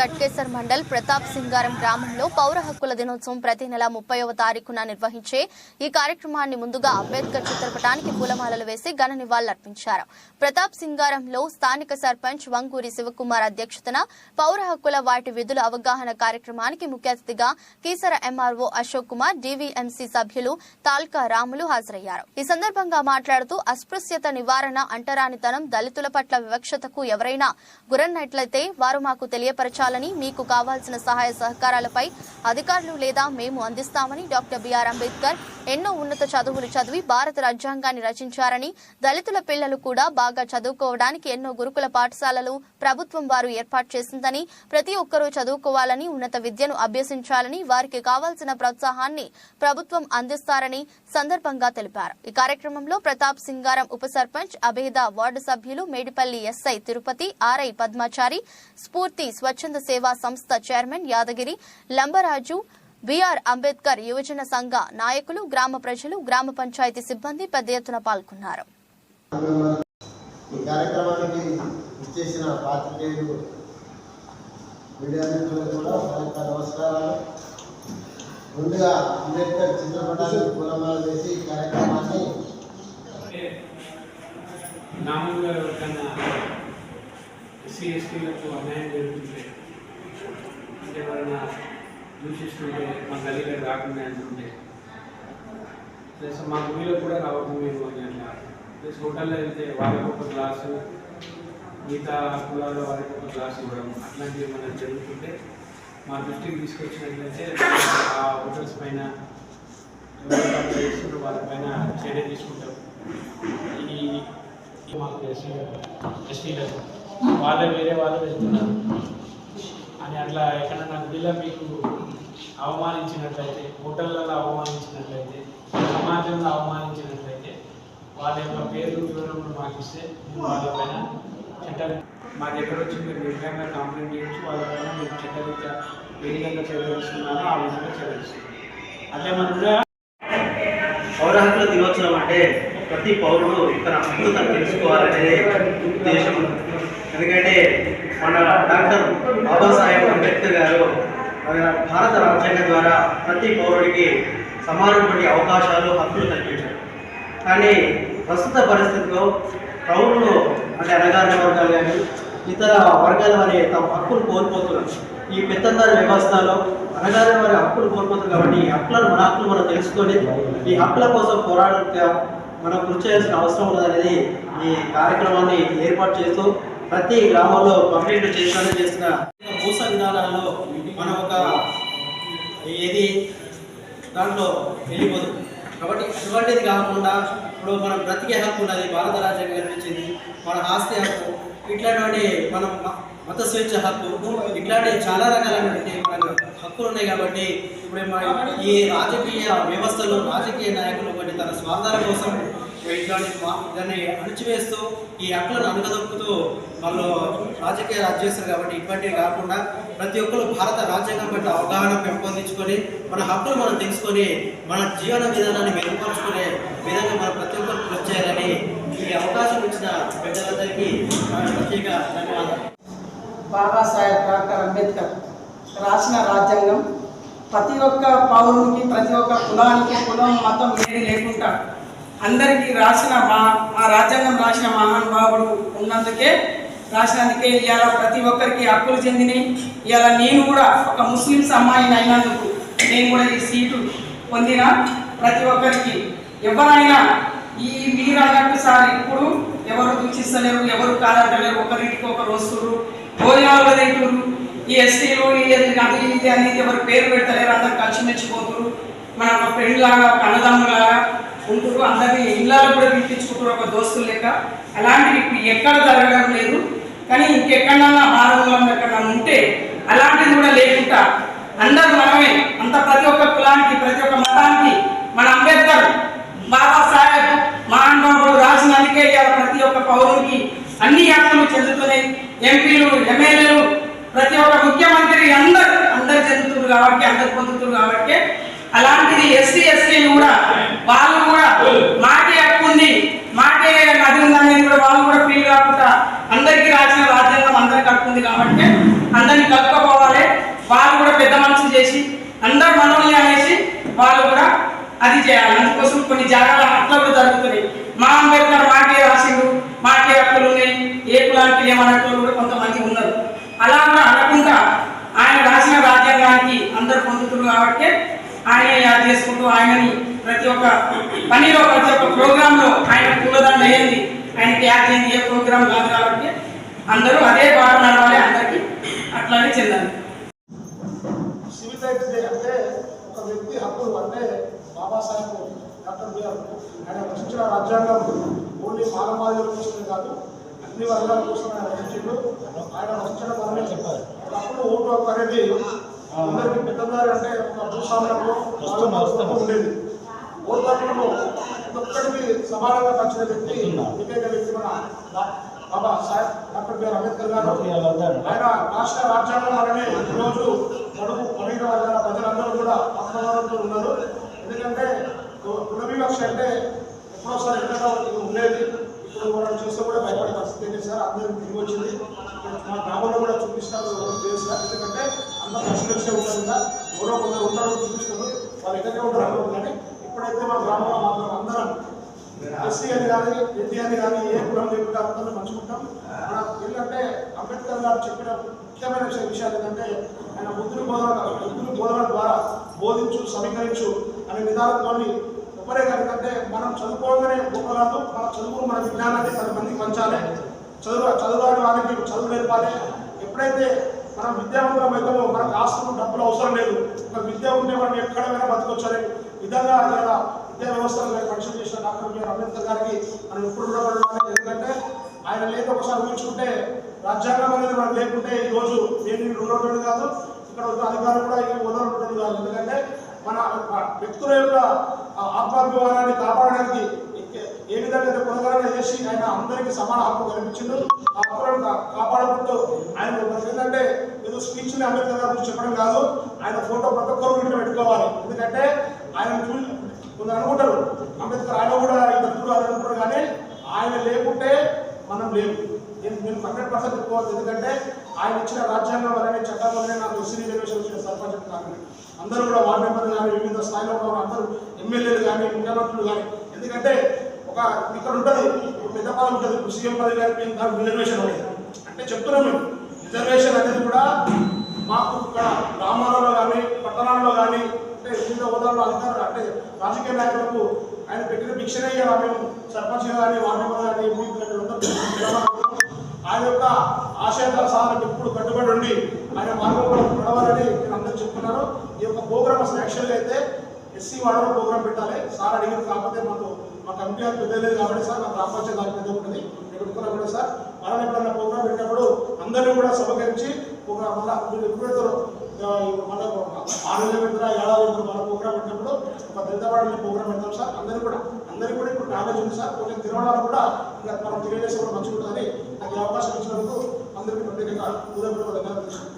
గట్కేసర్ మండల్ ప్రతాప్ సింగారం గ్రామంలో పౌర హక్కుల దినోత్సవం ప్రతి నెల ముప్పైవ తారీఖున నిర్వహించే ఈ కార్యక్రమాన్ని ముందుగా అంబేద్కర్ చిత్రపటానికి పూలమాలలు వేసి ఘన నివాళులర్పించారు. ప్రతాప్ సింగారంలో స్థానిక సర్పంచ్ వంగూరి శివకుమార్ అధ్యక్షతన పౌర హక్కుల వాటి విధుల అవగాహన కార్యక్రమానికి ముఖ్య అతిథిగా కీసర ఎంఆర్ఓ అశోక్ కుమార్ డీవీఎంసీ సభ్యులు తాల్కా రాములు హాజరయ్యారు. ఈ సందర్భంగా మాట్లాడుతూ అస్పృశ్యత నివారణ అంటరానితనం దళితుల పట్ల వివక్షతకు ఎవరైనా గురన్నట్లయితే వారు మాకు అందించాలని మీకు కావాల్సిన సహాయ సహకారాలపై అధికారులు లేదా మేము అందిస్తామని డాక్టర్ బిఆర్ అంబేద్కర్ ఎన్నో ఉన్నత చదువులు చదివి భారత రాజ్యాంగాన్ని రచించారని దళితుల పిల్లలు కూడా బాగా చదువుకోవడానికి ఎన్నో గురుకుల పాఠశాలలు ప్రభుత్వం వారు ఏర్పాటు చేసిందని ప్రతి ఒక్కరూ చదువుకోవాలని ఉన్నత విద్యను అభ్యసించాలని వారికి కావాల్సిన ప్రోత్సాహాన్ని ప్రభుత్వం అందిస్తారని సందర్భంగా తెలిపారు. ఈ కార్యక్రమంలో ప్రతాప్ సింగారం ఉప సర్పంచ్ అభేద వార్డు సభ్యులు మేడిపల్లి ఎస్ఐ తిరుపతి ఆర్ఐ పద్మాచారి స్ఫూర్తి స్వచ్ఛంద సేవా సంస్థ చైర్మన్ యాదగిరి లంబరాజు బిఆర్ అంబేద్కర్ యువజన సంఘ నాయకులు గ్రామ ప్రజలు గ్రామ పంచాయతీ సిబ్బంది పెద్ద ఎత్తున పాల్గొన్నారు. ముందుగా అంబేద్కర్ చిత్రపటానికి పూలమాల వేసి ఈ కార్యక్రమాన్ని ఎస్సీ ఎస్టీలకు అన్యాయం జరుగుతుంటే అంటే ఎవరైనా దూషిస్తుంటే మా గల్లీలో రాకుండా అంటుంటే ప్లస్ మా భూమిలో కూడా రావకూడదు అని అట్లా ప్లస్ హోటల్లో వెళ్తే వాళ్ళకి ఒక గ్లాసు మిగతా కులాల్లో వాళ్ళకి ఒక గ్లాస్ ఇవ్వడం అట్లాంటివి ఏమైనా జరుగుతుంటే మా దృష్టికి తీసుకొచ్చినట్లయితే ఆ హోటల్స్ పైన చేస్తున్న వాళ్ళపైన చర్య తీసుకుంటాం. ఈ మాకు ఎస్సీ ఎస్టీలకు వాళ్ళే వేరే వాళ్ళు వెళ్తున్నారు. అని అట్లా ఎక్కడన్నా గుడిలో మీకు అవమానించినట్లయితే హోటళ్ళలో అవమానించినట్లయితే సమాజంలో అవమానించినట్లయితే వాళ్ళ యొక్క పేరు వివరములు మాకు ఇస్తే వాళ్ళపైన చట్ట మా దగ్గర వచ్చి మీరు నిర్ణయంగా కంప్లైంట్ చేయొచ్చు వాళ్ళపైన మీరు చట్టరీత్యా ఏ విధంగా చదివిస్తున్నారో ఆ విధంగా చదివిస్తున్నారు అట్లే మన పౌర హక్కుల దినోత్సవం అంటే ప్రతి పౌరుడు తన హక్కులు తను తెలుసుకోవాలనేదే ఉద్దేశం. ఎందుకంటే మన డాక్టర్ బాబాసాహెబ్ అంబేద్కర్ గారు మన భారత రాజ్యాంగం ద్వారా ప్రతి పౌరుడికి సమానమైన అవకాశాలు హక్కులు కల్పించారు. కానీ ప్రస్తుత పరిస్థితిలో పౌరులు అంటే అనగారిన వర్గాలు కానీ ఇతర వర్గాల వారి తమ హక్కులు కోల్పోతున్నారు. ఈ పెత్తందారి వ్యవస్థలో అనగారిన వారి హక్కులు కోల్పోతున్నారు కాబట్టి ఈ హక్కులను మన హక్కులు మనం తెలుసుకొని ఈ హక్కుల కోసం పోరాడటం మనం కృషి చేయాల్సిన అవసరం ఉన్నదనేది ఈ కార్యక్రమాన్ని ఏర్పాటు చేస్తూ ప్రతి గ్రామంలో కంప్లైంట్ చేసిన చేసిన మూస విధానాల్లో మనం ఒక ఏది దాంట్లో వెళ్ళిపోదు. కాబట్టి అటువంటిది కాకుండా ఇప్పుడు మనం బ్రతికే హక్కు ఉన్నది భారత రాజ్యాంగం కల్పించింది మన ఆస్తి హక్కు ఇట్లాంటి మనం మత స్వేచ్ఛ హక్కు ఇట్లాంటి చాలా రకాలైనటువంటి మనకు హక్కులు ఉన్నాయి కాబట్టి ఇప్పుడు మన ఈ రాజకీయ వ్యవస్థలో రాజకీయ నాయకులు ఒకటి తన స్వార్థాల కోసం ఇట్లాంటి దాన్ని అణిచివేస్తూ ఈ హక్కులను అణగదొక్కుతూ వాళ్ళు రాజకీయ రాజు కాబట్టి ఇటువంటివి కాకుండా ప్రతి ఒక్కరు భారత రాజ్యాంగం పట్ల అవగాహన పెంపొందించుకొని మన హక్కులు మనం తెలుసుకొని మన జీవన విధానాన్ని మెరుగుపరుచుకునే విధంగా మనం ప్రతి ఒక్కరు కృషి చేయాలని ఈ అవకాశం ఇచ్చిన పెద్దలందరికీ ప్రత్యేక ధన్యవాదాలు. బాబాసాహెబ్ డాక్టర్ అంబేద్కర్ రాసిన రాజ్యాంగం ప్రతి ఒక్క పౌరునికి ప్రతి ఒక్క కులానికి కులం మతం ఏది లేకుండా అందరికీ రాసిన మా మా రాజ్యాంగం రాసిన మహానుభావుడు ఉన్నందుకే రాసినందుకే ఇవాళ ప్రతి ఒక్కరికి హక్కులు చెందినాయి ఇవాళ నేను కూడా ఒక ముస్లిమ్స్ అమ్మాయిని అయినందుకు నేను కూడా ఈ సీటు పొందిన ప్రతి ఒక్కరికి. ఎవరైనా ఈ మీరు అన్నట్టు సార్ ఇప్పుడు ఎవరు దూషిస్తలేరు ఎవరు కాదంటలేరు ఒకరింటికి ఒకరు వస్తున్నారు భోజనాలు తింటున్నారు ఈ ఎస్టీలు ఈ అది ఇది అనేది ఎవరు పేరు పెడతలేరు అందరు కలిసిమెచ్చిపోతున్నారు మన ఒక ఫ్రెండ్ లాగా ఒక అన్నదమ్ములాగా ఉంటున్నారు అందరినీ ఇళ్ళలో కూడా పిలిపించుకుంటారు ఒక దోస్తులు లెక్క. అలాంటివి ఇప్పుడు ఎక్కడ జరగడం లేదు. కానీ ఇంకెక్కడన్నా ఆరోగ్యంలో ఎక్కడన్నా ఉంటే అలాంటిది కూడా లేకుండా అందరూ మనమే అంత ప్రతి ఒక్క కులానికి ప్రతి ఒక్క మతానికి మన అంబేద్కర్ బాబాసాహెబ్ మహానుభావుడు రాసినందుకే ఇవాళ ప్రతి ఒక్క పౌరునికి అన్ని యాత్రలు చెందుతున్నాయి ఎంపీలు ఎమ్మెల్యేలు ప్రతి ఒక్క ముఖ్యమంత్రి అందరు అందరు చెందుతున్నారు కాబట్టి అందరు పొందుతున్నారు కాబట్టి అలాంటిది ఎస్సీ ఎస్టీలు కూడా వాళ్ళు కూడా మాకే హక్కు ఉంది మాకే నది ఉందని కూడా వాళ్ళు కూడా ఫీల్ కాకుండా అందరికి రాసిన రాజ్యాంగం అందరికి హక్కు ఉంది కాబట్టి అందరినీ కలుపుకోవాలి. వాళ్ళు కూడా పెద్ద మనసు చేసి అందరు మనల్ని అనేసి వాళ్ళు కూడా అది చేయాలి. అందుకోసం కొన్ని జాగాల హక్కులు కూడా జరుగుతున్నాయి. మా అంబేద్కర్ మాకే రాసిండు మాకే హక్కులు ఉన్నాయి. ఏ కులానికి ఏమన్నట్లు కూడా కొంతమంది ఉన్నారు. అలా కూడా అనకుండా ఆయన రాసిన రాజ్యాంగానికి అందరు పొందుతున్నారు కాబట్టి ఆయన యాడ్ చేసుకుంటూ ఆయనని ప్రతి ఒక్క పనిలో ప్రతి ఒక్క ప్రోగ్రామ్లో ఆయన పూలదండ ఏంది ఆయనకి యాడ్ చేయండి ఏ ప్రోగ్రాం కాదు కాబట్టి అందరూ అదే బాట నడవాలి అందరికీ. అట్లానే చెందాలి. సివిల్ రైట్స్ డే అంటే ఒక వ్యక్తి హక్కులు అంటే బాబాసాహెబ్ డాక్టర్ బిఆర్ ఆయన రచించిన రాజ్యాంగం ఓన్లీ మానవాళిల కోసమే కాదు అన్ని వర్గాల కోసం ఆయన రచించిండు ఆయన రచించడం వల్లనే చెప్పారు ఒకప్పుడు ఓటు హక్కు అనేది అందరికి పెద్దదారి అంటే ఒక భూస్వామ్యంలో ఉండేది ఓటు హక్కులను ప్రతి ఒక్కరికి సమానంగా పంచిన వ్యక్తి ఏకైక వ్యక్తి మన బాబా సాహెబ్ డాక్టర్ బిఆర్ అంబేద్కర్ గారు. ఆయన రాష్ట్ర రాజ్యాంగం వల్లనే ఈరోజు పొడుగు పొడిగిన వర్గాల ప్రజలందరూ కూడా ఆత్మగౌరవంతో ఉన్నారు. ఎందుకంటే కుల వివక్ష అంటే ఎప్పుడోసారి ఎక్కడో ఉండేది. ఇప్పుడు మనం చూస్తే కూడా భయపడే పరిస్థితి ఏంటి సార్? అందరికి తిరిగి వచ్చింది. మా గ్రామంలో కూడా చూపిస్తారు. సార్. ఎందుకంటే అందరూ కష్టపడిచే ఉంటారు కదా. ఎవరో కొందరు ఉంటారు చూపిస్తారు. వాళ్ళు ఎక్కడే ఉంటారు కానీ ఇప్పుడైతే మా గ్రామంలో మాత్రం అందరం ఎస్సీ అని కానీ ఎన్టీ అని కానీ ఏ కులం లేకుండా అందరూ పంచుకుంటాం. ఎందుకంటే అంబేద్కర్ గారు చెప్పిన ముఖ్యమైన విషయ- విషయాలు ఏంటంటే ఆయన బుద్ధుని బోధన బుద్ధుని బోధన ద్వారా బోధించు సమీకరించు అనే విధానంలోని ఒకరే కనుకంటే మనం చదువుకోగానే గొప్ప కాదు చదువు మన జ్ఞానాన్ని పది పంచాలి చదువు చదువురాని వారికి చదువు నేర్పాలి ఎప్పుడైతే మనం విద్యావంతులం అవుతామో మనకు ఆస్తులు డబ్బులు అవసరం లేదు ఒక విద్య ఉంటే మనం ఎక్కడైనా బతకొచ్చని విధంగా ఇలా విద్యా వ్యవస్థను పరిచయం చేసిన డాక్టర్ బిఆర్ అంబేద్కర్ గారికి మనం ఎప్పుడు రుణపడాలి ఎందుకంటే ఆయన లేక ఒకసారి ఊహించుకుంటే రాజ్యాంగం అనేది మనం లేకుంటే ఈరోజు రోజు నేను రుణపడి కాదు ఇక్కడ ఉన్న అధికారులు కూడా ఈ వదలడం కాదు ఎందుకంటే మన వ్యక్తుల యొక్క ఆత్మాభిమానాన్ని కాపాడడానికి ఏ- విధంగా అయితే కొనగలన చేసి ఆయన అందరికీ సమాన హక్కు కల్పించిండు ఆ హక్కులను కాపాడుకుంటూ ఆయన ఏంటంటే ఏదో స్పీచ్ని అంబేద్కర్ గారి గురించి చెప్పడం కాదు. ఆయన ఫోటో ప్రతి ఒక్కరు ఇంట్లో పెట్టుకోవాలి. ఎందుకంటే ఆయన చూ కొందరు అనుకుంటారు అంబేద్కర్ ఆయన కూడా ఇద్దరు అని అనుకుంటారు కానీ ఆయన లేకుంటే మనం లేవు నేను నేను హండ్రెడ్ పర్సెంట్ చెప్పుకోవచ్చు ఎందుకంటే ఆయన ఇచ్చిన రాజ్యాంగం వల్లనే చట్టం వల్లనే నాకు ఎస్సీ రిజర్వేషన్ వచ్చిన సర్పంచ్ కానీ అందరూ కూడా వార్డు మెంబర్లు కానీ వివిధ స్థాయిలో ఉన్న అందరూ ఎమ్మెల్యేలు కానీ ముఖ్యమంత్రులు కానీ. ఎందుకంటే ఒక ఇక్కడ ఉంటుంది పెద్ద పదవి ఉంటుంది ఇప్పుడు సీఎం పదవి గారికి రిజర్వేషన్ అనేది అంటే చెప్తున్నాం మేము రిజర్వేషన్ అనేది కూడా మాకు ఇక్కడ గ్రామాలలో కానీ పట్టణాల్లో కానీ అంటే వివిధ హోదాల్లో అధికారులు అంటే రాజకీయ నాయకులకు ఆయన పెట్టిన భిక్షనే ఇవ్వాలి మేము సర్పంచ్ కానీ వార్డు మెంబర్ కానీ ఎంపీ ఆయన యొక్క ఆశయాల సాధనకు ఎప్పుడు కట్టుబడి ఉండి ఆయన మార్గంలో నడవాలని నేను అందరూ చెప్తున్నారు. ఈ యొక్క ప్రోగ్రామ్ అసలు యాక్చువల్గా అయితే ఎస్సీ వాడలో ప్రోగ్రామ్ పెట్టాలి. సార్ అడిగింది కాకపోతే మాకు మా కమిటీ అది పెద్ద కాబట్టి సార్ నాకు గ్రామ పంచాయతీ పెద్ద ఉంటుంది. నేను పెట్టుకున్నా కూడా సార్ మనం ఎప్పుడన్నా ప్రోగ్రామ్ పెట్టినప్పుడు అందరినీ కూడా సమకరించి ఒక మళ్ళా మీరు ఎప్పుడు పెడతారు ఆ, మన ఆరు నెలలు పెడతారా ఏడాది పెడతారు మన ప్రోగ్రామ్ పెట్టినప్పుడు ఒక దళితవాడని ప్రోగ్రామ్ పెడతాం సార్. అందరూ కూడా అందరికీ కూడా ఇప్పుడు నాలెడ్జ్ ఉంది సార్. కొంచెం తిరగడానికి కూడా ఇంకా మనం తెలియజేసి కూడా మంచిగా ఉంటుందని నాకు ఈ అవకాశం ఇచ్చినందుకు అందరికీ ప్రత్యేకంగా హృదయపూర్వక ధన్యవాదాలు